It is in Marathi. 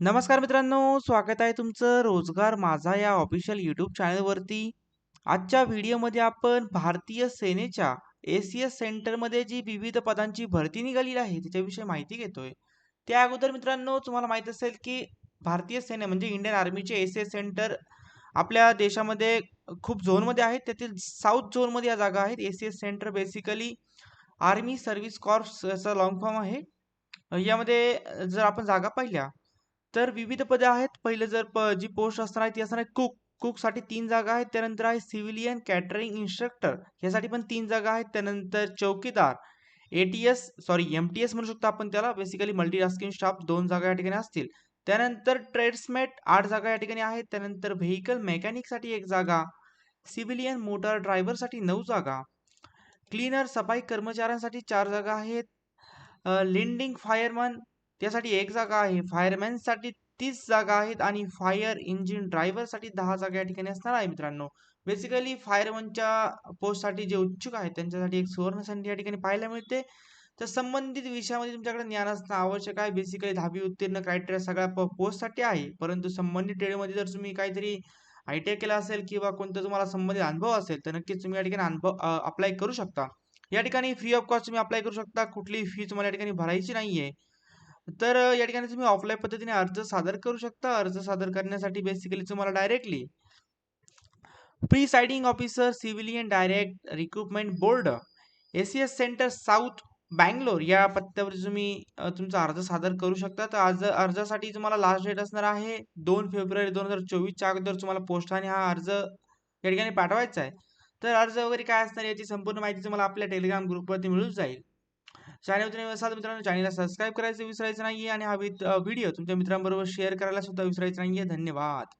नमस्कार मित्रांनो स्वागत आहे तुमचं रोजगार माझा या ऑफिशियल यूट्यूब चॅनलवरती आजच्या व्हिडिओमध्ये आपण भारतीय सेनेच्या ए सी एस सेंटरमध्ये जी विविध पदांची भरती निघालेली आहे त्याच्याविषयी माहिती घेतोय. त्या अगोदर मित्रांनो तुम्हाला माहीत असेल की भारतीय सेने म्हणजे इंडियन आर्मीचे एसीएस सेंटर आपल्या देशामध्ये खूप झोनमध्ये आहेत. त्यातील साऊथ झोनमध्ये या जागा आहेत. A C S centre basically army service corps याचा लॉंग फॉर्म आहे. यामध्ये जर आपण जागा पाहिल्या तर विविध पदे आहेत. पहिले जर प जी पोस्ट असणार आहे ती असणार आहे कुक कुकसाठी तीन जागा आहेत. त्यानंतर आहे सिव्हिलियन कॅटरिंग इन्स्ट्रक्टर यासाठी पण तीन जागा आहेत. त्यानंतर चौकीदार. A T S sorry M T S म्हणू शकतो आपण त्याला. बेसिकली मल्टीटास्किंग स्टाफ दोन जागा या ठिकाणी असतील. त्यानंतर ट्रेड्समेट आठ जागा या ठिकाणी आहेत. त्यानंतर व्हेकल मेकॅनिकसाठी एक जागा. सिव्हिलियन मोटार ड्रायव्हरसाठी नऊ जागा. क्लीनर सफाई कर्मचाऱ्यांसाठी चार जागा आहेत. लिंडिंग फायरमन त्यासाठी एक जागा आहे. फायरमॅनसाठी तीस जागा आहेत आणि फायर इंजिन ड्रायव्हरसाठी दहा जागा या ठिकाणी असणार आहे मित्रांनो. बेसिकली फायरमनच्या पोस्टसाठी जे उत्सुक आहेत त्यांच्यासाठी एक सुवर्ण संधी या ठिकाणी पाहायला मिळते. तर संबंधित विषयामध्ये तुमच्याकडे ज्ञान असणं आवश्यक आहे. बेसिकली दहावी उत्तीर्ण क्रायटेरिया सगळ्या पोस्टसाठी आहे. परंतु संबंधित ट्रेडमध्ये जर तुम्ही काहीतरी आय टी आय केला असेल किंवा कोणता तुम्हाला संबंधित अनुभव असेल तर नक्कीच तुम्ही या ठिकाणी अनुभव अप्लाय करू शकता. या ठिकाणी फ्री ऑफ कॉस्ट तुम्ही अप्लाय करू शकता. कुठलीही फी तुम्हाला या ठिकाणी भरायची नाही आहे तर या ठिकाणी तुम्ही ऑफलाईन पद्धतीने अर्ज सादर करू शकता. अर्ज सादर करण्यासाठी बेसिकली तुम्हाला directly presiding officer civilian direct recruitment board ACS centre south Bangalore या पत्त्यावर तुम्ही तुमचा अर्ज सादर करू शकता. तर अर्ज अर्जासाठी तुम्हाला लास्ट डेट असणार आहे दोन फेब्रुवारी दोन हजार चोवीसच्या अगोदर तुम्हाला पोस्टाने हा अर्ज या ठिकाणी पाठवायचा आहे. तर अर्ज वगैरे काय असणार याची संपूर्ण माहिती तुम्हाला आपल्या टेलिग्राम ग्रुपवरती मिळून जाईल. चॅनल तुम्ही असाल मित्रांनो चॅनलला सबस्क्राईब करायचं विसरायचं नाहीये आणि हा व्हिडिओ तुमच्या मित्रांबरोबर शेअर करायला सुद्धा विसरायचं नाहीये. धन्यवाद.